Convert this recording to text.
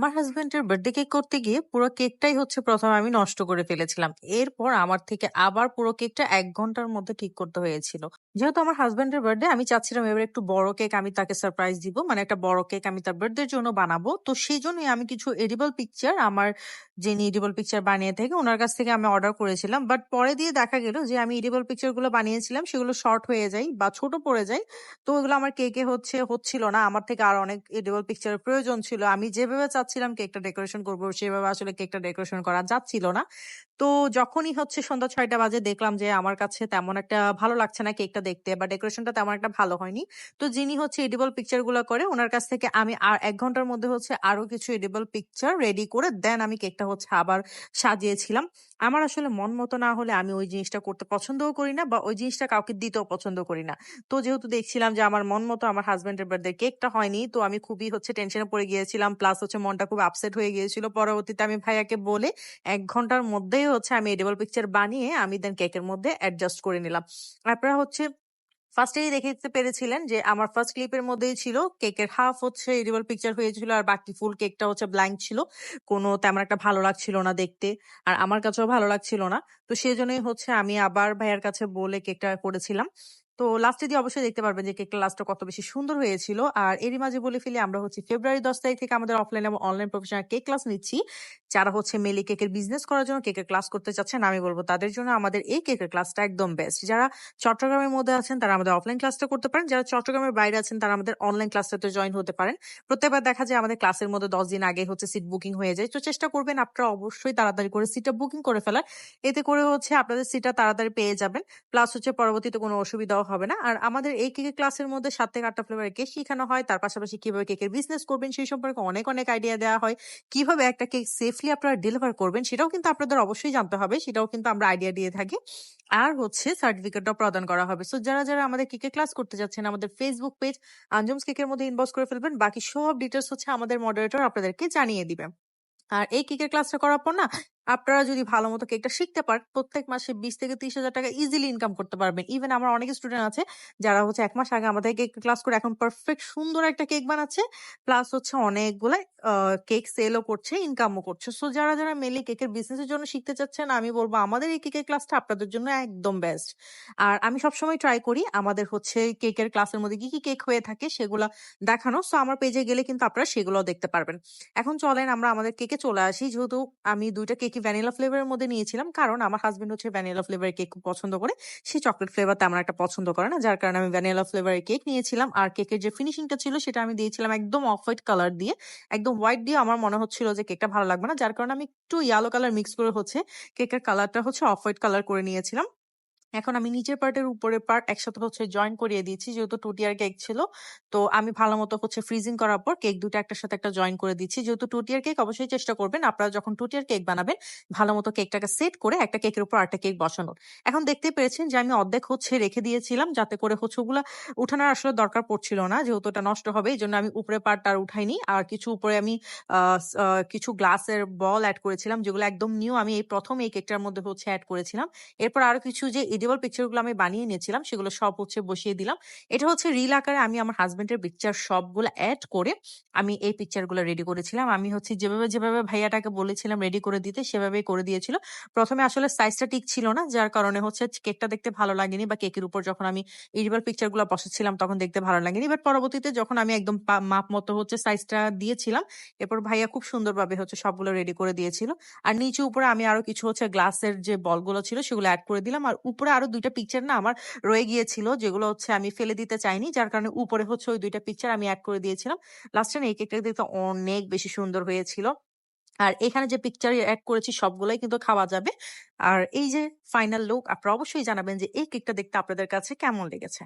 আমার হাসব্যান্ডের birthday cake করতে গিয়ে পুরো কেকটাই হচ্ছে প্রথমে আমি নষ্ট করে ফেলেছিলাম। এরপর আমার থেকে আবার পুরো কেকটা এক ঘণ্টার মধ্যে ঠিক করতে হয়েছিল। যেহেতু আমার হাসব্যান্ডের বার্থডে আমি চাচ্ছিলাম এবার একটু বড় কেক আমি তাকে সারপ্রাইজ দিব। মানে একটা বড় কেক আমি তার বার্থডের জন্য বানাবো। তো সেই জন্যই আমি কিছু এডিবল পিকচার আমার যিনি এডিবল পিকচার বানিয়ে থাকে, ওনার কাছ থেকে আমি অর্ডার করেছিলাম। বাট পরে দিয়ে দেখা গেল যে আমি এডিবল পিকচারগুলো বানিয়েছিলাম, সেগুলো শর্ট হয়ে যায় বা ছোট পড়ে যায়। তো ওগুলো আমার কেকে হচ্ছে, হচ্ছিল না। আমার থেকে আরও অনেক এডিবল পিকচারের প্রয়োজন ছিল। আমি যেভাবে চাচ্ছিলাম কেকটা ডেকোরেশন করব, সেভাবে আসলে কেকটা ডেকোরেশন করা যাচ্ছিল না। তো যখনই হচ্ছে সন্ধ্যা ৬ঃ০০ বাজে দেখলাম যে আমার কাছে তেমন একটা ভালো লাগছে না কেকটা দেখতে বা ডেকোরেশনটা তেমন একটা ভালো হয়নি। তো যিনি হচ্ছে এডিবল পিকচারগুলো করে উনার কাছ থেকে আমি আর ১ ঘণ্টার মধ্যে হচ্ছে আরও কিছু এডিবল পিকচার রেডি করে দেন আমি কেকটা হচ্ছে আবার সাজিয়েছিলাম। আমার আসলে মন মতো না হলে আমি ওই জিনিসটা করতে পছন্দও করি না বা ওই জিনিসটা কাউকে দিতেও পছন্দ করি না। তো যেহেতু দেখছিলাম যে আমার মন মতো আমার হাসব্যান্ডের বার্থডে কেকটা হয়নি, তো আমি খুবই হচ্ছে টেনশনে পড়ে গিয়েছিলাম। প্লাস হচ্ছে মনটা খুব আপসেট হয়ে গিয়েছিল। পরবর্তীতে আমি ভাইয়াকে বলে এক ঘণ্টার মধ্যেই হচ্ছে আমি এডিবল পিকচার বানিয়ে আমি দেন কেকের মধ্যে অ্যাডজাস্ট করে নিলাম। আপনারা হচ্ছে ফার্স্টেই দেখতে পেরেছিলেন যে আমার ফার্স্ট ক্লিপের মধ্যেই ছিল কেকের হাফ হচ্ছে এডিবল পিকচার হয়েছিল আর বাকি ফুল কেকটা হচ্ছে ব্ল্যাঙ্ক ছিল। কোনো তেমন একটা ভালো লাগছিল না দেখতে। আর আমার কাছেও ভালো লাগছিল না। তো সেজন্যই হচ্ছে আমি আবার ভাইয়ার কাছে বলে কেকটা করেছিলাম। তো লাস্টে দিয়ে অবশ্যই দেখতে পারবেন যে কেকটা লাস্টে কত বেশি সুন্দর হয়েছিল। আর এরই মাঝে বলে ফেলি, আমরা হচ্ছে ফেব্রুয়ারি ১০ তারিখ থেকে আমাদের অফলাইন এবং অনলাইন প্রফেশনাল কেক ক্লাস নিচ্ছি। যারা হচ্ছে মেইনলি কেকের বিজনেস করার জন্য কেকের ক্লাস করতে চাচ্ছেন, আমি বলব তাদের জন্য আমাদের এই কেকের ক্লাসটা একদম বেস্ট। যারা চট্টগ্রামের মধ্যে আছেন, তারা আমাদের অফলাইন ক্লাসটা করতে পারেন। যারা চট্টগ্রামের বাইরে আছেন, তারা আমাদের অনলাইন ক্লাসটাতে জয়েন হতে পারেন। প্রত্যেকবার দেখা যায় আমাদের ক্লাসের মধ্যে ১০ দিন আগে হচ্ছে সিট বুকিং হয়ে যায়। তো চেষ্টা করবেন আপনারা অবশ্যই তাড়াতাড়ি করে সিটটা বুকিং করে ফেলার। এতে করে হচ্ছে আপনাদের সিটটা তাড়াতাড়ি পেয়ে যাবেন। প্লাস হচ্ছে পরবর্তীতে কোনো অসুবিধাও হবে না। আর আমাদের এই কেকের ক্লাসের মধ্যে ৭ থেকে ৮ টা ফ্লেভারের কেক শিখানো হয়। তার পাশাপাশি কীভাবে কেকের বিজনেস করবেন সেই সম্পর্কে অনেক, অনেক আইডিয়া দেওয়া হয়। কীভাবে একটা কেক সেফলি আপনারা ডেলিভার করবেন সেটাও কিন্তু আপনাদের অবশ্যই জানতে হবে। সেটাও কিন্তু আমরা আইডিয়া দিয়ে থাকি। আর হচ্ছে সার্টিফিকেটটাও প্রদান করা হবে। সো যারা, যারা আমাদের কেকের ক্লাস করতে যাচ্ছেন আমাদের ফেসবুক পেজ আঞ্জুমস কেকের মধ্যে ইনবক্স করে ফেলবেন। বাকি সব ডিটেলস হচ্ছে আমাদের মডারেটর আপনাদেরকে জানিয়ে দিবে। আর এই কেকের ক্লাসটা করার পর না আপনারা যদি ভালো মতো কেকটা শিখতে পারেন প্রত্যেক মাসে ২০ থেকে ৩০ হাজার টাকা ইজিলি ইনকাম করতে পারবেন। ইভেন আমার অনেক স্টুডেন্ট আছে যারা হচ্ছে এক মাস আগে আমাদের কেক ক্লাস করে এখন পারফেক্ট সুন্দর একটা কেক বানাচ্ছে। প্লাস হচ্ছে অনেকগুলো কেক সেলও করছে, ইনকামও করছে। সো যারা, যারা মেইনলি কেকের বিজনেসের জন্য শিখতে চাচ্ছেন আমি বলব আমাদের এই কেকের ক্লাসটা আপনাদের জন্য একদম বেস্ট। আর আমি সবসময় ট্রাই করি আমাদের হচ্ছে কেকের ক্লাসের মধ্যে কি, কি কেক হয়ে থাকে সেগুলা দেখানো। সো আমার পেজে গেলে কিন্তু আপনারা সেগুলোও দেখতে পারবেন। এখন চলেন আমরা আমাদের কেকে চলে আসি। যেহেতু আমি ২ টা কেকই ভ্যানিলা ফ্লেভারের মধ্যে নিয়েছিলাম। কারণ আমার হাজব্যান্ড হচ্ছে ভ্যানিলা ফ্লেভার কেক খুব পছন্দ করে। সে চকলেট ফ্লেভার তেমন একটা পছন্দ করে না। যার কারণে আমি ভ্যানিলা ফ্লেভারের কেক নিয়েছিলাম। আর কেকের যে ফিনিশিংটা ছিল সেটা আমি দিয়েছিলাম একদম অফ হোয়াইট কালার দিয়ে। একদম হোয়াইট দিয়ে আমার মনে হচ্ছিল যে কেকটা ভালো লাগবে না। যার কারণে আমি একটু ইয়েলো কালার মিক্স করে হচ্ছে কেকের কালারটা হচ্ছে অফ হোয়াইট কালার করে নিয়েছিলাম। এখন আমি নিচের পার্টের উপরের পার্ট একসাথে হচ্ছে জয়েন করিয়ে দিয়েছি, যেহেতু 2 টিয়ার কেক ছিল। তো আমি ভালো মতো হচ্ছে ফ্রিজিং করার পর কেক ২ টা একটার সাথে একটা জয়েন করে দিচ্ছি। যেহেতু 2 টিয়ার কেক অবশ্যই চেষ্টা করবেন, আপনারা যখন 2 টিয়ার কেক বানাবেন, ভালো মতো কেকটাকে সেট করে একটা কেকের উপর আরেকটা কেক বসানোর। এখন দেখতেই পেরেছেন যে আমি অর্ধেক হচ্ছে রেখে দিয়েছিলাম, যাতে করে হচ্ছে ওগুলা উঠানোর আসলে দরকার পড়ছিল না। যেহেতু ওটা নষ্ট হবে এই জন্য আমি উপরের পার্টটা আর উঠাইনি। আর কিছু উপরে আমি কিছু গ্লাসের বল এড করেছিলাম, যেগুলো একদম নিউ আমি এই প্রথম এই কেকটার মধ্যে হচ্ছে এড করেছিলাম। এরপর আরও কিছু যে এডিবল পিকচারগুলো আমি বানিয়ে নিয়েছিলাম সেগুলো সব হচ্ছে বসিয়ে দিলাম। এটা হচ্ছে রিল আকারে আমি আমার হাসব্যান্ডের পিকচার সবগুলো এড করে আমি এই পিকচারগুলো রেডি করেছিলাম। আমি হচ্ছে যেভাবে, যেভাবে ভাইয়াটাকে বলেছিলাম রেডি করে দিতে সেভাবেই করে দিয়েছিল। প্রথমে আসলে সাইজটা ঠিক ছিল না। যার কারণে হচ্ছে কেকটা দেখতে ভালো লাগেনি বা কেকের উপর যখন আমি এডিবল পিকচারগুলো বসাচ্ছিলাম তখন দেখতে ভালো লাগেনি। বাট পরবর্তীতে যখন আমি একদম মাপ মতো হচ্ছে সাইজটা দিয়েছিলাম এরপর ভাইয়া খুব সুন্দরভাবে হচ্ছে সবগুলো রেডি করে দিয়েছিল। আর নিচে উপরে আমি আরও কিছু হচ্ছে গ্লাসের যে বলগুলো ছিল সেগুলো অ্যাড করে দিলাম। আর উপরে আরও দুইটা পিকচার না আমার রয়ে গিয়েছিল, যেগুলো হচ্ছে আমি ফেলে দিতে চাইনি। যার কারণে উপরে হচ্ছে ওই দুইটা পিকচার আমি অ্যাড করে দিয়েছিলাম। লাস্টে এই কেকটা দেখতে অনেক বেশি সুন্দর হয়েছিল। আর এখানে যে পিকচার অ্যাড করেছি সবগুলোই কিন্তু খাওয়া যাবে। আর এই যে ফাইনাল লুক আপনারা অবশ্যই জানাবেন যে এই কেকটা দেখতে আপনাদের কাছে কেমন লেগেছে?